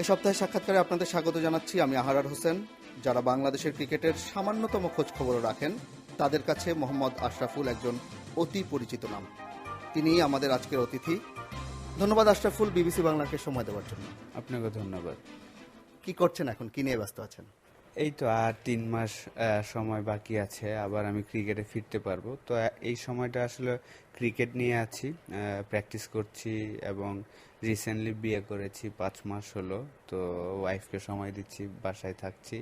এ সপ্তাহে সাক্ষাৎকারে আপনাদের স্বাগত জানাচ্ছি। আমি আহারার হোসেন। যারা বাংলাদেশের ক্রিকেটের সামান্যতম খোঁজ খবর রাখেন তাদের কাছে মোহাম্মদ আশরাফুল একজন অতি পরিচিত নাম। তিনি আমাদের আজকের অতিথি। ধন্যবাদ আশরাফুল বিবিসি বাংলাকে সময় দেওয়ার জন্য। আপনাকে ধন্যবাদ। কি করছেন এখন? কি নিয়ে ব্যস্ত আছেন? এই তো আর তিন মাস সময় বাকি আছে আবার আমি ক্রিকেটে ফিরতে পারব। তো এই সময়টা আসলে ক্রিকেট নিয়ে আছি প্র্যাকটিস করছি এবং রিসেন্টলি বিয়ে করেছি পাঁচ মাস হলো। তো ওয়াইফকে সময় দিচ্ছি বাসায় থাকছি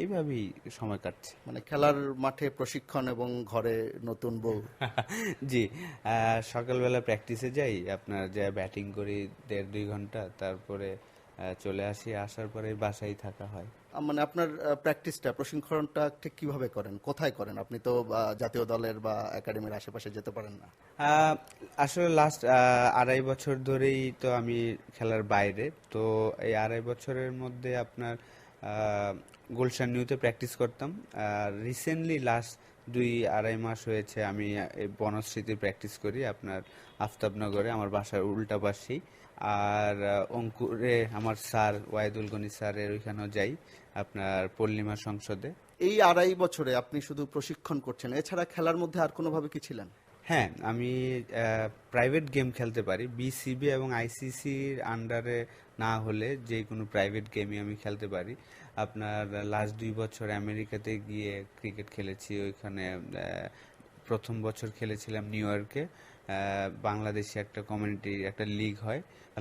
এইভাবেই সময় কাটছে। মানে খেলার মাঠে প্রশিক্ষণ এবং ঘরে নতুন বউ। জি সকালবেলা প্র্যাকটিসে যাই আপনার যা ব্যাটিং করি দেড় দুই ঘণ্টা তারপরে চলে আসি আসার পরে বাসায় থাকা হয়। মানে আপনার প্র্যাকটিসটা প্রশিক্ষণটা ঠিক কীভাবে করেন? কোথায় করেন? আপনি তো জাতীয় দলের বা একাডেমির আশেপাশে যেতে পারেন না। আসলে লাস্ট আড়াই বছর ধরেই তো আমি খেলার বাইরে। তো এই আড়াই বছরের মধ্যে আপনার গুলশান নিউতে প্র্যাকটিস করতাম। আর রিসেন্টলি লাস্ট দুই, আড়াই মাস হয়েছে আমি বনশ্রীতে প্র্যাকটিস করি আপনার আফতাবনগরে, আমার বাসার উল্টা পাশেই। আর অঙ্কুরে আমার স্যার, ওয়াইদুল গনি স্যারের ওইখানেও যাই। আপনার পূর্ণিমা সংসদে। এই আড়াই বছরে আপনি শুধু প্রশিক্ষণ করছেন এছাড়া খেলার মধ্যে আর কোনোভাবে কি ছিলেন? হ্যাঁ আমি প্রাইভেট গেম খেলতে পারি। বিসিবি এবং আইসিসির আন্ডারে না হলে যে কোনো প্রাইভেট গেমই আমি খেলতে পারি। আপনার লাস্ট দুই বছর আমেরিকাতে গিয়ে ক্রিকেট খেলেছি ওইখানে প্রথম বছর খেলেছিলাম নিউ ইয়র্কে বাংলাদেশে একটা কমিউনিটি একটা লিগ হয়।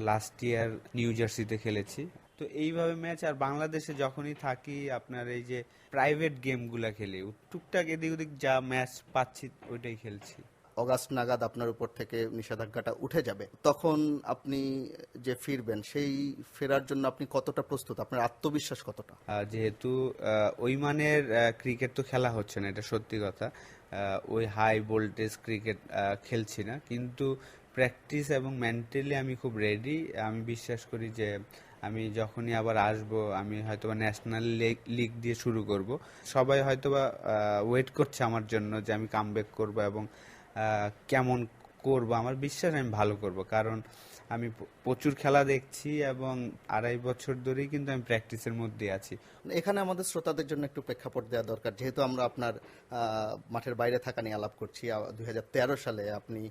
লাস্ট ইয়ার নিউ জার্সিতে খেলেছি। তো এইভাবে ম্যাচ আর বাংলাদেশে যখনই থাকি আপনার এই যে প্রাইভেট গেমগুলা খেলি টুকটাক এদিক ওদিক যা ম্যাচ পাচ্ছি ওইটাই খেলছি। অগাস্ট নাগাদ আপনার উপর থেকে নিষেধাজ্ঞাটা উঠে যাবে। তখন আপনি যে ফিরবেন সেই ফেরার জন্য আপনি কতটা প্রস্তুত? আপনার আত্মবিশ্বাস কতটা? যেহেতু ওই মানের ক্রিকেট তো খেলা হচ্ছে না এটা সত্যি কথা। ওই হাই ভোল্টেজ ক্রিকেট খেলছি না। কিন্তু প্র্যাকটিস এবং মেন্টালি আমি খুব রেডি আমি বিশ্বাস করি যে আমি যখনই আবার আসব, আমি হয়তোবা ন্যাশনাল লিগ দিয়ে শুরু করব। সবাই হয়তোবা ওয়েট করছে আমার জন্য যে আমি কামব্যাক করব এবং কেমন করব। আমার বিশ্বাস আমি ভালো করব। কারণ আমি প্রচুর খেলা দেখছি এবং আড়াই বছর ধরেই কিন্তু আমি প্র্যাকটিসের মধ্যে আছি। এখানে আমাদের শ্রোতাদের জন্য একটু প্রেক্ষাপট দেওয়া দরকার। যেহেতু আমরা আপনার মাঠের বাইরে থাকা নিয়ে আলাপ করছি দু হাজার তেরো সালে আপনি,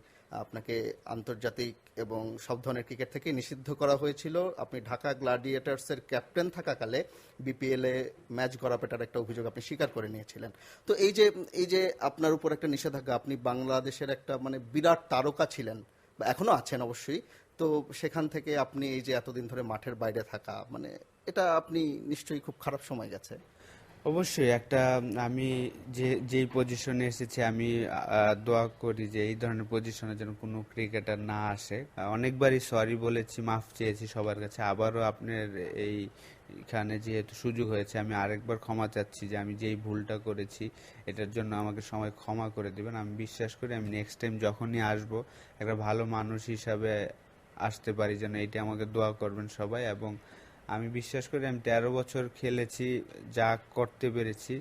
আপনাকে আন্তর্জাতিক এবং সব ধরনের ক্রিকেট থেকে নিষিদ্ধ করা হয়েছিল। আপনি ঢাকা গ্লাডিয়েটার্সের ক্যাপ্টেন থাকাকালে বিপিএল ম্যাচ গড়াপেটার একটা অভিযোগ আপনি স্বীকার করে নিয়েছিলেন। তো এই যে এই যে আপনার উপর একটা নিষেধাজ্ঞা, আপনি বাংলাদেশের একটা মানে বিরাট তারকা ছিলেন, বা এখনও আছেন অবশ্যই তো সেখান থেকে আপনি এই যে এতদিন ধরে মাঠের বাইরে থাকা মানে এটা আপনি নিশ্চয়ই খুব খারাপ সময় গেছে। অবশ্যই, একটা, আমি যে, যেই পজিশনে এসেছি, আমি দোয়া করি যে এই ধরনের পজিশনে যেন কোনো ক্রিকেটার না আসে। অনেকবারই সরি বলেছি, মাফ চেয়েছি সবার কাছে। আবারও আপনার এই, এখানে যেহেতু সুযোগ হয়েছে, আমি আরেকবার ক্ষমা চাচ্ছি যে আমি যেই ভুলটা করেছি, এটার জন্য আমাকে সময় ক্ষমা করে দেবেন। আমি বিশ্বাস করি আমি নেক্সট টাইম যখনই আসব, একটা ভালো মানুষ হিসাবে আসতে পারি যেন এইটা আমাকে দোয়া করবেন সবাই। এবং আমি বিশ্বাস করি আমি তেরো বছর খেলেছি, যা করতে পেরেছি।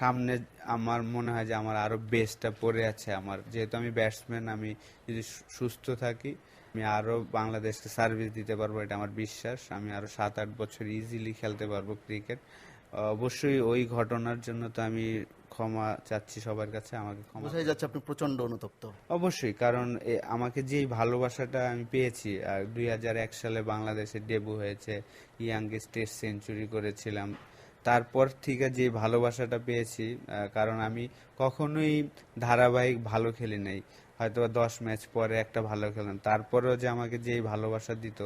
সামনে আমার মনে হয় যে আমার আরও বেস্টটা পড়ে আছে আমার। যেহেতু আমি ব্যাটসম্যান আমি যদি সুস্থ থাকি, আমি আরও বাংলাদেশকে সার্ভিস দিতে পারব, এটা আমার বিশ্বাস। আমি আরও সাত আট বছর ইজিলি খেলতে পারব ক্রিকেট অবশ্যই ওই ঘটনার জন্য তো আমি ক্ষমা চাচ্ছি সবার কাছে আমাকে ক্ষমা বোঝাই যাচ্ছে আপনি প্রচণ্ড অনুতপ্ত। অবশ্যই কারণ আমাকে যেই ভালোবাসাটা আমি পেয়েছি আর দুই হাজার এক সালে বাংলাদেশে ডেবু হয়েছে ইয়াংগেস্ট টেস্ট সেঞ্চুরি করেছিলাম তারপর থেকে যে ভালোবাসাটা পেয়েছি কারণ আমি কখনোই ধারাবাহিক ভালো খেলি নাই। হয়তো দশ ম্যাচ পরে একটা ভালো খেলাম তারপরেও যে আমাকে যেই ভালোবাসা দিত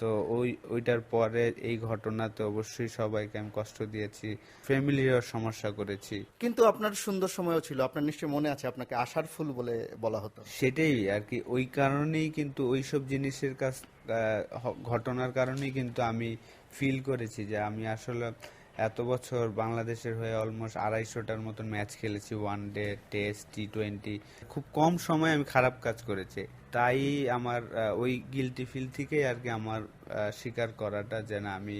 তো ওই ওইটার পরে এই ঘটনাতে অবশ্যই সবাইকে আমি কষ্ট দিয়েছি ফ্যামিলিরও সমস্যা করেছি। কিন্তু আপনার সুন্দর সময়ও ছিল আপনার নিশ্চয়ই মনে আছে আপনাকে আশার ফুল বলে বলা হতো। সেটাই আর কি ওই কারণেই কিন্তু ওইসব জিনিসের কাছ ঘটনার কারণেই কিন্তু আমি ফিল করেছি যে আমি আসলে এত বছর বাংলাদেশের হয়ে অলমোস্ট আড়াইশোটার মতন ম্যাচ খেলেছি one day test T twenty খুব কম সময়ে আমি খারাপ কাজ করেছি। তাই আমার ওই গিলটি ফিল থেকেই আর কি আমার স্বীকার করাটা যেন আমি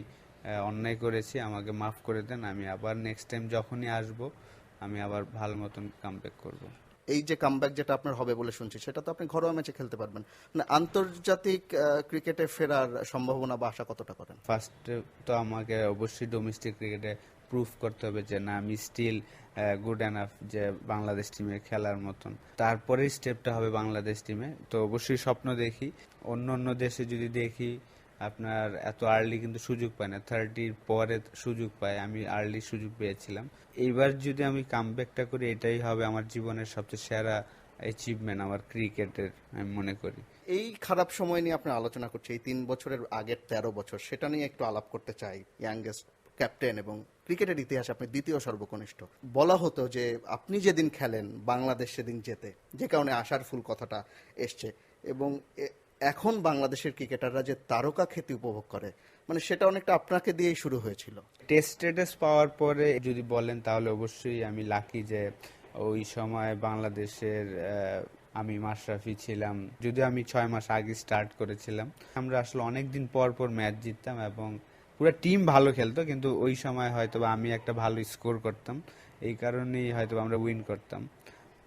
অন্যায় করেছি, আমাকে মাফ করে দেন, আমি আবার নেক্সট টাইম যখনই আসব আমি আবার ভালো মতন কামব্যাক করব। এই যে কামব্যাক যেটা আপনার হবে বলে শুনছি সেটা তো আপনি ঘরোয়া ম্যাচে খেলতে পারবেন। মানে আন্তর্জাতিক ক্রিকেটে ফেরার সম্ভাবনা বা আশা কতটা করেন? ফার্স্ট তো আমাকে অবশ্যই ডোমেস্টিক ক্রিকেটে প্রুফ করতে হবে যে না আমি স্টিল গুড এনাফ যে বাংলাদেশ টিমে খেলার মতন। তারপরে স্টেপটা হবে বাংলাদেশ টিমে তো অবশ্যই স্বপ্ন দেখি। অন্য অন্য দেশে যদি দেখি আপনার এত আর্লি কিন্তু সুযোগ পায় না। থার্টির পরে সুযোগ পায়, আমি আর্লি সুযোগ পেয়েছিলাম। এইবার যদি আমি কামব্যাকটা করি, এটাই হবে আমার জীবনের সবচেয়ে সেরা অ্যাচিভমেন্ট আমার ক্রিকেটের আমি মনে করি। এই খারাপ সময় নিয়ে আপনি আলোচনা করছি এই তিন বছরের আগের তেরো বছর, সেটা নিয়ে একটু আলাপ করতে চাই। ইয়াংগেস্ট ক্যাপ্টেন এবং ক্রিকেটের ইতিহাসে আপনি দ্বিতীয় সর্বকনিষ্ঠ। বলা হতো যে, আপনি যেদিন খেলেন, বাংলাদেশ সেদিন যেতে যে কারণে আশার ফুল কথাটা এসছে। এবং এখন বাংলাদেশের ক্রিকেটাররা যে তারকা খ্যাতি উপভোগ করে মানে সেটা অনেকটা আপনাকে দিয়েই শুরু হয়েছিল। টেস্ট স্ট্যাটাস পাওয়ার পরে যদি বলেন তাহলে অবশ্যই আমি লাকি যে ওই সময় বাংলাদেশের আমি মাশরাফি ছিলাম। যদি আমি ছয় মাস আগে স্টার্ট করেছিলাম। আমরা আসলে অনেক দিন পর পর ম্যাচ জিততাম এবং পুরো টিম ভালো খেলতো, কিন্তু ওই সময় হয়তো আমি একটা ভালো স্কোর করতাম। এই কারণেই হয়তো আমরা উইন করতাম।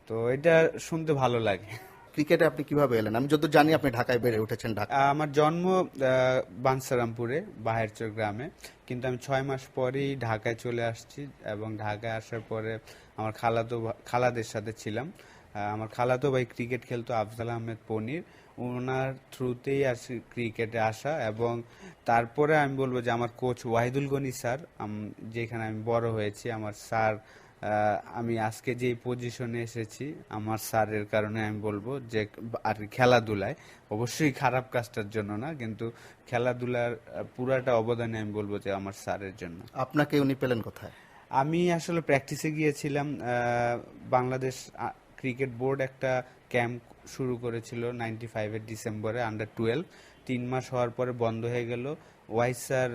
তো এটা শুনতে ভালো লাগে। ক্রিকেটে আপনি কীভাবে এলেন? আমি যত জানি আপনি ঢাকায় বেড়ে উঠেছেন ঢাকা। আমার জন্ম বানসারামপুরে, বাহেরচর গ্রামে। কিন্তু আমি ছয় মাস পরেই ঢাকায় চলে আসছি এবং ঢাকায় আসার পরে আমার খালাতো খালাদের সাথে ছিলাম। আমার খালাতো ভাই ক্রিকেট খেলতো, আফজাল আহমেদ পনির। ওনার থ্রুতেই আসি ক্রিকেটে আসা এবং তারপরে আমি বলব যে আমার কোচ ওয়াহিদুল গনি স্যার যেখানে আমি বড় হয়েছি, আমার স্যার আমি আজকে যে পজিশনে এসেছি আমার স্যারের কারণে আমি বলব যে আর খেলাধুলায় অবশ্যই খারাপ কাজটার জন্য না কিন্তু খেলাধুলার পুরাটা অবদানে আমি বলব যে আমার স্যারের জন্য। আপনাকে উনি পেলেন কোথায়? আমি আসলে প্র্যাকটিসে গিয়েছিলাম বাংলাদেশ ক্রিকেট বোর্ড একটা ক্যাম্প শুরু করেছিল নাইনটি ফাইভের ডিসেম্বরে আন্ডার টুয়েলভ তিন মাস হওয়ার পরে বন্ধ হয়ে গেল। ওয়াই স্যার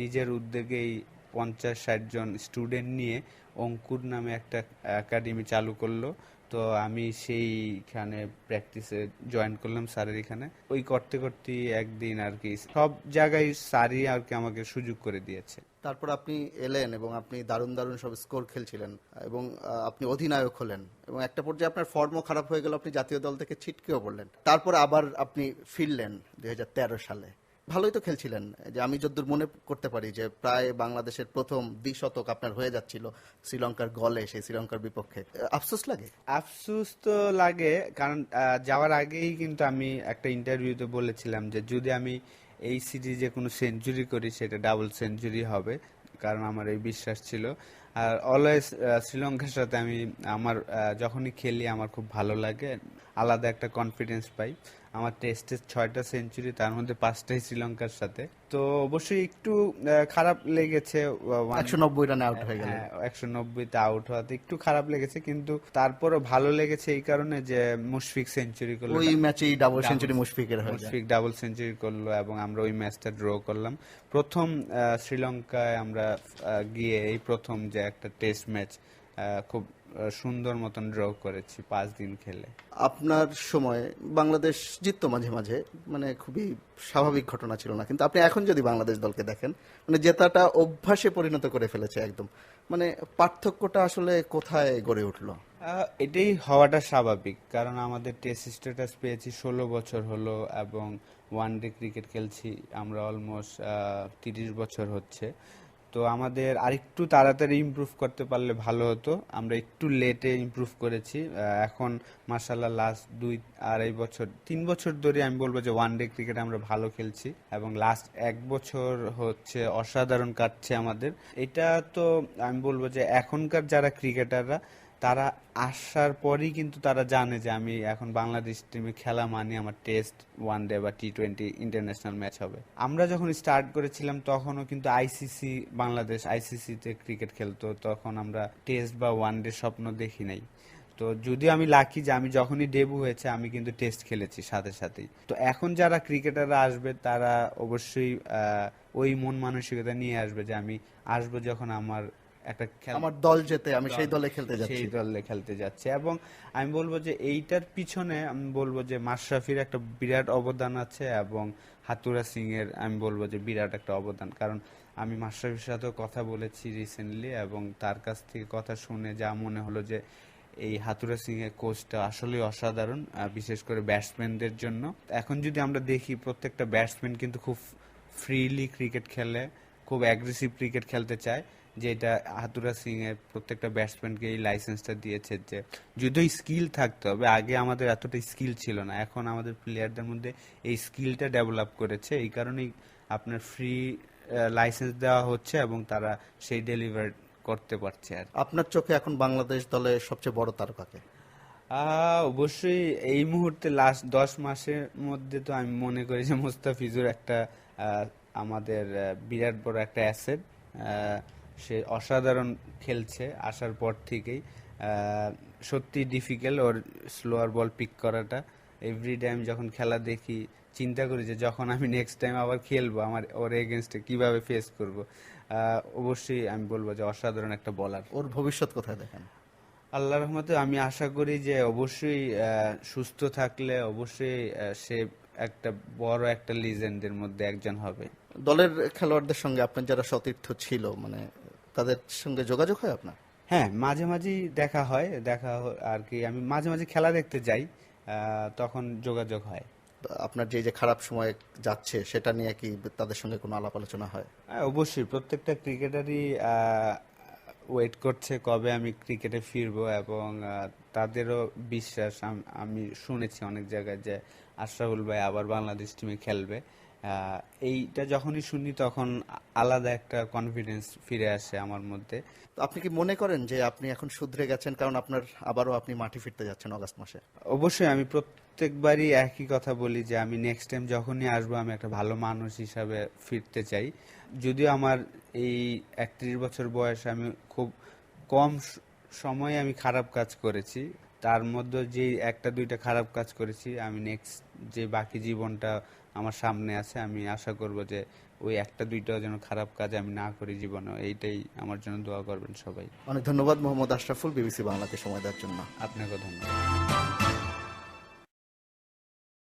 নিজের উদ্যোগেই পঞ্চাশ ষাট জন স্টুডেন্ট নিয়ে অঙ্কুর নামে একটা একাডেমি চালু করল। তো আমি সেইখানে প্র্যাকটিসে জয়েন করলাম স্যারের এখানে। ওই করতে করতে একদিন আর কি সব জায়গায় স্যারই আর কি আমাকে সুযোগ করে দিয়েছে। তারপর আপনি এলেন এবং আপনি দারুণ দারুণ সব স্কোর খেলছিলেন এবং আপনি অধিনায়ক হলেন এবং একটা পর্যায়ে আপনার ফর্মও খারাপ হয়ে গেল, আপনি জাতীয় দল থেকে ছিটকেও পড়লেন। তারপর আবার আপনি ফিরলেন দুই হাজার তেরো সালে। ভালোই তো খেলছিলেন। যে আমি যদ্দূর মনে করতে পারি যে প্রায় বাংলাদেশের প্রথম দ্বিশতক আপনার হয়ে যাচ্ছিল শ্রীলঙ্কার গলে, সেই শ্রীলঙ্কার বিপক্ষে। আফসোস লাগে? আফসোস তো লাগে, কারণ যাওয়ার আগেই কিন্তু আমি একটা ইন্টারভিউতে বলেছিলাম যে যদি আমি এই সিরিজে কোনো সেঞ্চুরি করি, সেটা ডাবল সেঞ্চুরি হবে, কারণ আমার এই বিশ্বাস ছিল। আর অলওয়েজ শ্রীলঙ্কার সাথে আমি, আমার যখনই খেলি, আমার খুব ভালো লাগে। আলাদা একটা কনফিডেন্স পাই। আমার টেস্টে ছয়টা সেঞ্চুরি তার মধ্যে পাঁচটাই শ্রীলঙ্কার সাথে। তো অবশ্যই একটু খারাপ লেগেছে একশো নব্বই রানে আউট হয়ে গেলেন। হ্যাঁ, একশো নব্বইতে আউট হওয়াতে একটু খারাপ লেগেছে কিন্তু তারপরও ভালো লেগেছে এই কারণে যে মুশফিক সেঞ্চুরি করল। ওই ম্যাচেই ডাবল সেঞ্চুরি মুশফিকের হয়ে মুশফিক ডাবল সেঞ্চুরি করল এবং আমরা ওই ম্যাচটা ড্র করলাম। প্রথম শ্রীলঙ্কায় আমরা গিয়ে এই প্রথম যে একটা টেস্ট ম্যাচ খুব সুন্দর মতন ড্র করেছি পাঁচ দিন খেলে। আপনার সময় বাংলাদেশ জিততো মাঝে মাঝে মানে খুবই স্বাভাবিক ঘটনা ছিল না কিন্তু আপনি এখন যদি বাংলাদেশ দলকে দেখেন মানে জেতাটা অভ্যাসে পরিণত করে ফেলেছে একদম। মানে পার্থক্যটা আসলে কোথায় গড়ে উঠল? এটাই হওয়াটা স্বাভাবিক কারণ আমাদের টেস্ট স্ট্যাটাস পেয়েছি ষোলো বছর হলো এবং ওয়ান ডে ক্রিকেট খেলছি আমরা অলমোস্ট তিরিশ বছর হচ্ছে। তো আমাদের আরেকটু তাড়াতাড়ি ইমপ্রুভ করতে পারলে ভালো হতো। আমরা একটু লেটে ইমপ্রুভ করেছি। এখন মার্শাল্লাহ লাস্ট দুই আর এই বছর, তিন বছর ধরে আমি বলব যে ওয়ান ডে ক্রিকেট আমরা ভালো খেলছি এবং লাস্ট এক বছর হচ্ছে অসাধারণ কাটছে আমাদের। এটা তো আমি বলব যে এখনকার যারা ক্রিকেটাররা তারা আসার পরই কিন্তু তারা জানে যে আমি এখন বাংলাদেশ টিমে খেলা মানে আমার টেস্ট ওয়ান ডে বা টি টোয়েন্টি ইন্টারন্যাশনাল ম্যাচ হবে। আমরা যখন স্টার্ট করেছিলাম, তখনও কিন্তু আইসিসি বাংলাদেশ আইসিসিতে ক্রিকেট খেলতো। তখন আমরা টেস্ট বা ওয়ান ডে স্বপ্ন দেখি নাই। তো যদিও আমি লাকি যে আমি যখনই ডেবু হয়েছে, আমি কিন্তু টেস্ট খেলেছি সাথে সাথেই। তো এখন যারা ক্রিকেটাররা আসবে, তারা অবশ্যই ওই মন মানসিকতা নিয়ে আসবে যে আমি আসব যখন আমার একটা আমার দল যেতে আমি সেই দলে খেলতে যাচ্ছি। সেই দলে খেলতে যাচ্ছে। এবং আমি বলব যে এইটার পিছনে আমি বলব যে মাশরাফির একটা বিরাট অবদান আছে এবং হাতুরা সিং এর আমি বলব যে বিরাট একটা অবদান। কারণ আমি মাশরাফির সাথেও কথা বলেছি রিসেন্টলি এবং তার কাছ থেকে কথা শুনে যা মনে হলো যে এই হাতুরা সিং এর কোচটা আসলে অসাধারণ বিশেষ করে ব্যাটসম্যানদের জন্য। এখন যদি আমরা দেখি প্রত্যেকটা ব্যাটসম্যান কিন্তু খুব ফ্রিলি ক্রিকেট খেলে খুব অ্যাগ্রেসিভ ক্রিকেট খেলতে চায়। যেটা হাতুরা সিং এর প্রত্যেকটা ব্যাটসম্যানকে এই লাইসেন্সটা দিয়েছে যে যদিও স্কিল থাকতে হবে আগে আমাদের এতটা স্কিল ছিল না। এখন আমাদের প্লেয়ারদের মধ্যে এই স্কিলটা ডেভেলপ করেছে। এই কারণেই আপনার ফ্রি লাইসেন্স দেওয়া হচ্ছে এবং তারা সেই ডেলিভার করতে পারছে আর আপনার চোখে এখন বাংলাদেশ দলে সবচেয়ে বড় তারকাকে অবশ্যই এই মুহূর্তে লাস্ট দশ মাসের মধ্যে তো আমি মনে করি যে মুস্তাফিজুর একটা আমাদের বিরাট বড় একটা অ্যাসেট সে অসাধারণ খেলছে আসার পর থেকেই। সত্যি ডিফিকাল্ট ওর স্লোয়ার বল পিক করাটা। এভরি টাইম যখন খেলা দেখি চিন্তা করি যে যখন আমি নেক্সট টাইম আবার খেলব আমার ওর এগেনস্টে কীভাবে ফেস করব। অবশ্যই আমি বলব যে অসাধারণ একটা বলার ওর ভবিষ্যৎ কোথায় দেখেন? আল্লাহ রহমতে আমি আশা করি যে অবশ্যই সুস্থ থাকলে অবশ্যই সে একটা বড় একটা লিজেন্ডের মধ্যে একজন হবে। দলের খেলোয়াড়দের সঙ্গে আপনার যারা সতীর্থ ছিল মানে তাদের সঙ্গে যোগাযোগ হয় আপনার? হ্যাঁ মাঝে মাঝেই দেখা হয় দেখা আর কি আমি মাঝে মাঝে খেলা দেখতে যাই তখন যোগাযোগ হয়। আপনার যে যে খারাপ সময় যাচ্ছে সেটা নিয়ে কি তাদের সঙ্গে কোনো আলাপ আলোচনা হয়? হ্যাঁ, অবশ্যই। প্রত্যেকটা ক্রিকেটারই ওয়েট করছে কবে আমি ক্রিকেটে ফিরবো এবং তাদেরও বিশ্বাস আম- শুনেছি অনেক জায়গায় যে আশরাফুল ভাই আবার বাংলাদেশ টিমে খেলবে। এইটা যখনই শুনি তখন আলাদা একটা কনফিডেন্স ফিরে আসে আমার মধ্যে। তো আপনি কি মনে করেন যে আপনি এখন শুধরে গেছেন কারণ আপনার আবারও আপনি মাঠে ফিরতে যাচ্ছেন অগাস্ট মাসে? অবশ্যই আমি প্রত্যেকবারই একই কথা বলি যে আমি নেক্সট টাইম যখনই আসব আমি একটা ভালো মানুষ হিসাবে ফিরতে চাই। যদিও আমার এই একত্রিশ বছর বয়সে আমি খুব কম সময়ে আমি খারাপ কাজ করেছি। তার মধ্যে যে একটা দুইটা খারাপ কাজ করেছি আমি নেক্সট যে বাকি জীবনটা আমার সামনে আছে আমি আশা করব যে ওই একটা দুইটা যেন খারাপ কাজ আমি না করি জীবনে। এইটাই আমার জন্য দোয়া করবেন সবাই। অনেক ধন্যবাদ মোহাম্মদ আশরাফুল বিবিসি বাংলাকে সময় দেওয়ার জন্য। আপনাকে ধন্যবাদ।